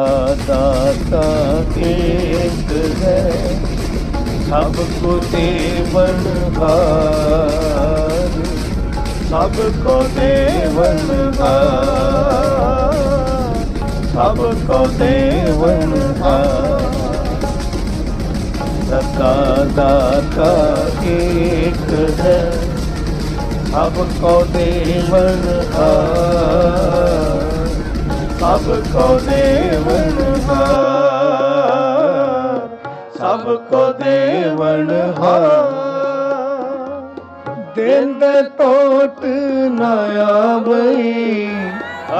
ਦਾਤਾ ਇੱਕ ਹੈ ਸਭ ਕੋ ਦੇਵਨ ਹਾਰ ਸਭ ਕੋ ਦੇਵਨ ਹਾਰ ਸਭ ਕੋ ਦੇਵਨ ਹਾਰ ਸਕਾ ਦਾਤਾ ਇੱਕ ਹੈ ਸਭ ਕੋ ਦੇਵਨ ਹਾਰ ਸਭ ਕੋ ਦੇਵਨ ਹਾਰ, ਸਭ ਕੋ ਦੇਵਨ ਹਾਰ। ਦਿੰਦ ਟੋਟ ਨਾ ਆਵਈ,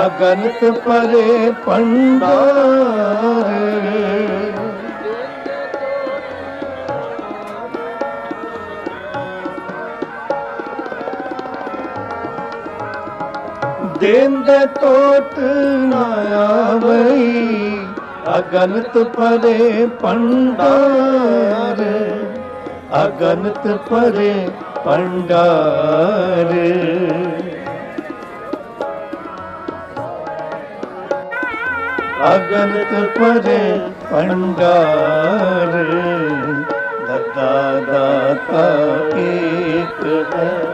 ਅਗਨਤ ਪਰੇ ਪੰਡਾਰ ਦਿਨ ਦੇ ਟੋਟ ਨਾ ਆਵਈ, ਅਗਨਤ ਪਰੇ ਪੰਡਾਰ ਅਗਨਤ ਪਰੇ ਪੰਡਾਰ ਅਗਨਤ ਪਰੇ ਪੰਡਾਰ ਦਤਾ ਦਾਤਾ ਏਕ ਹੈ।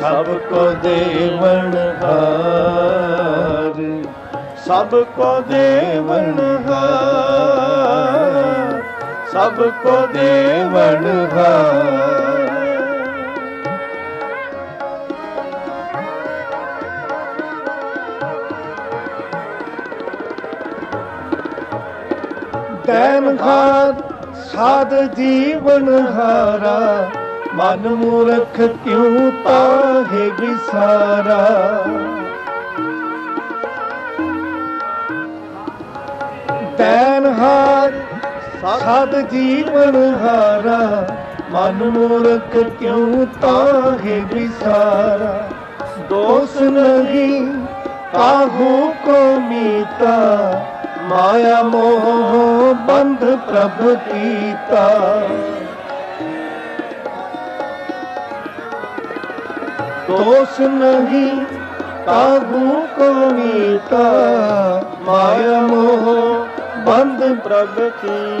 ਸਭ ਕੋ ਦੇਵਨ ਹਾਰ। ਸਭ ਕੋ ਦੇਵਨ ਹਾਰ। ਸਭ ਕੋ ਦੇਵਨ ਹਾਰ। ਤੈਨ ਖਾਦ ਸਾਧ ਜੀਵਨ ਹਾਰਾ। ਮਨ ਮੂਰਖ ਕਿਉ ਤਾਹੇ ਵਿਸਾਰਾ? ਤੈਨ ਹਾਰ ਸਾਧ ਜੀਵਨ ਹਾਰਾ। ਮਨ ਮੂਰਖ ਕਿਉ ਤਾਹੇ ਵਿਸਾਰਾ? ਦੋਸ ਨਹੀਂ, ਕਾਹੂ ਕੋ ਮੀਤਾ? ਮਾਇਆ ਮੋਹ ਬੰਧ ਪ੍ਰਭ ਕੀਤਾ। ਦੋਸ ਨਹੀਂ ਕਾਹੂ ਕੋ ਮੀਤਾ ਮਾਇਆ ਮੋਹ ਬੰਧ ਪ੍ਰਭ ਕੀ